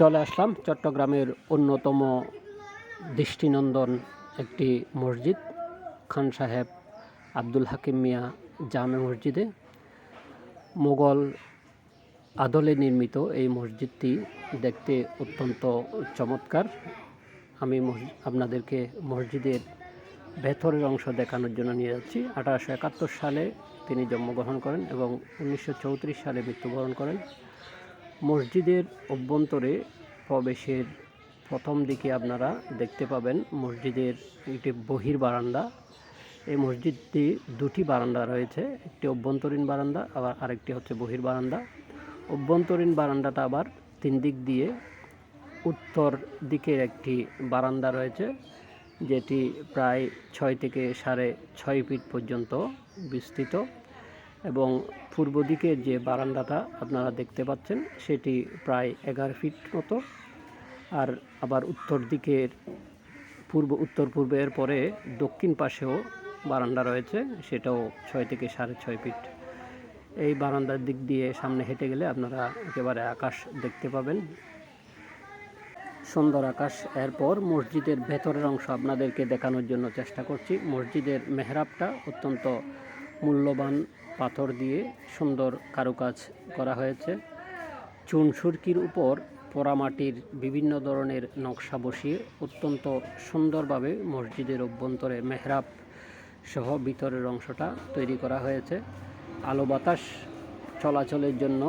চলে আসলাম চট্টগ্রামের অন্যতম দৃষ্টিনন্দন একটি মসজিদ, খান সাহেব আব্দুল হাকিম মিয়া জামে মসজিদে। মোগল আদলে নির্মিত এই মসজিদটি দেখতে অত্যন্ত চমৎকার। আমি আপনাদেরকে মসজিদের ভেতরের অংশ দেখানোর জন্য নিয়ে যাচ্ছি। আঠারোশো একাত্তর সালে তিনি জন্মগ্রহণ করেন এবং উনিশশো চৌত্রিশ সালে মৃত্যুবরণ করেন। মসজিদের অভ্যন্তরে প্রবেশের প্রথম দিকে আপনারা দেখতে পাবেন মসজিদের একটি বহির বারান্দা। এই মসজিদটি দুটি বারান্দা রয়েছে, একটি অভ্যন্তরীণ বারান্দা, আবার আরেকটি হচ্ছে বহির বারান্দা। অভ্যন্তরীণ বারান্দাটা আবার তিন দিক দিয়ে উত্তর দিকের একটি বারান্দা রয়েছে, যেটি প্রায় ছয় থেকে সাড়ে ছয় ফিট পর্যন্ত বিস্তৃত। এবং পূর্ব দিকের যে বারান্দাটা আপনারা দেখতে পাচ্ছেন, সেটি প্রায় এগারো ফিট মতো। আর আবার উত্তর দিকের পূর্ব, উত্তর পূর্বের পরে দক্ষিণ পাশেও বারান্দা রয়েছে, সেটাও ছয় থেকে সাড়ে ছয় ফিট। এই বারান্দার দিক দিয়ে সামনে হেঁটে গেলে আপনারা একেবারে আকাশ দেখতে পাবেন। সুন্দর আকাশ। এরপর মসজিদের ভেতরের অংশ আপনাদেরকে দেখানোর জন্য চেষ্টা করছি। মসজিদের মেহরাবটা অত্যন্ত মূল্যবান পাথর দিয়ে সুন্দর কারুকাজ করা হয়েছে। চুন সুরকির উপর পোড়ামাটির বিভিন্ন ধরনের নকশা বসিয়ে অত্যন্ত সুন্দরভাবে মসজিদের অভ্যন্তরে মেহরাব সহ ভিতরের অংশটা তৈরি করা হয়েছে। আলো বাতাস চলাচলের জন্য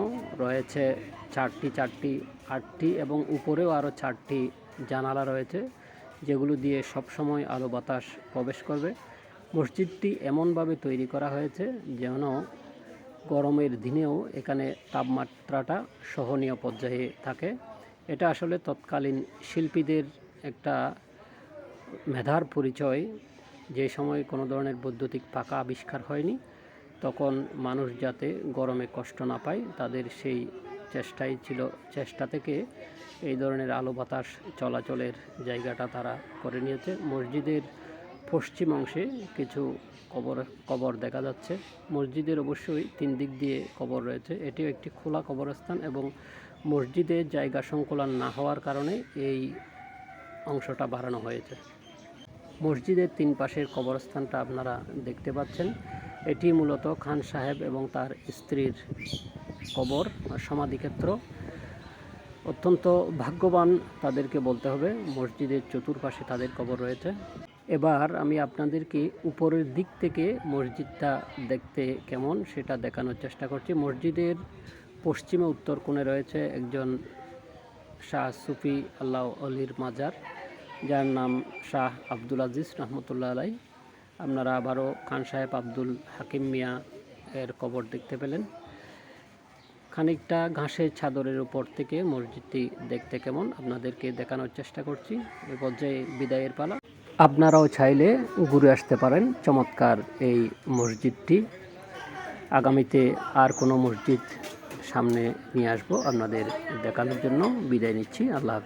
রয়েছে চারটি চারটি, আটটি এবং উপরেও আরও চারটি জানালা রয়েছে, যেগুলো দিয়ে সবসময় আলো বাতাস প্রবেশ করবে। মসজিদটি এমনভাবে তৈরি করা হয়েছে যেন গরমের দিনেও এখানে তাপমাত্রাটা সহনীয় পর্যায়ে থাকে। এটা আসলে তৎকালীন শিল্পীদের একটা মেধার পরিচয়। যে সময় কোনো ধরনের বৈদ্যুতিক পাকা আবিষ্কার হয়নি, তখন মানুষ যাতে গরমে কষ্ট না পায়, তাদের সেই চেষ্টাই ছিল। চেষ্টা থেকে এই ধরনের আলো বাতাস চলাচলের জায়গাটা তারা করে নিয়েছে। মসজিদের পশ্চিম অংশে কিছু কবর কবর দেখা যাচ্ছে। মসজিদের অবশ্যই তিন দিক দিয়ে কবর রয়েছে। এটিও একটি খোলা কবরস্থান এবং মসজিদের জায়গা সংকুলন না হওয়ার কারণে এই অংশটা বাড়ানো হয়েছে। মসজিদের তিন পাশের কবরস্থানটা আপনারা দেখতে পাচ্ছেন। এটি মূলত খান সাহেব এবং তার স্ত্রীর কবর, সমাধিক্ষেত্র। অত্যন্ত ভাগ্যবান তাদেরকে বলতে হবে। মসজিদের চতুর্পাশে তাদের কবর রয়েছে। এবার আমি আপনাদেরকে উপরের দিক থেকে মসজিদটা দেখতে কেমন সেটা দেখানোর চেষ্টা করছি। মসজিদের পশ্চিমে উত্তর কোণে রয়েছে একজন শাহ সুফি আল্লাহ আলীর মাজার, যার নাম শাহ আব্দুল আজিজ রহমতুল্লাহ আলাই আপনারা আবারও খান সাহেব আব্দুল হাকিম মিয়া এর কবর দেখতে পেলেন। খানিকটা ঘাসের ছাদরের উপর থেকে মসজিদটি দেখতে কেমন, আপনাদেরকে দেখানোর চেষ্টা করছি। এ পর্যায়ে বিদায়ের পালা। আপনারাও চাইলে ঘুরে আসতে পারেন। চমৎকার এই মসজিদটি। আগামীতে আর কোনো মসজিদ সামনে নিয়ে আসব আপনাদের দেখানোর জন্য। বিদায় নিচ্ছি। আল্লাহ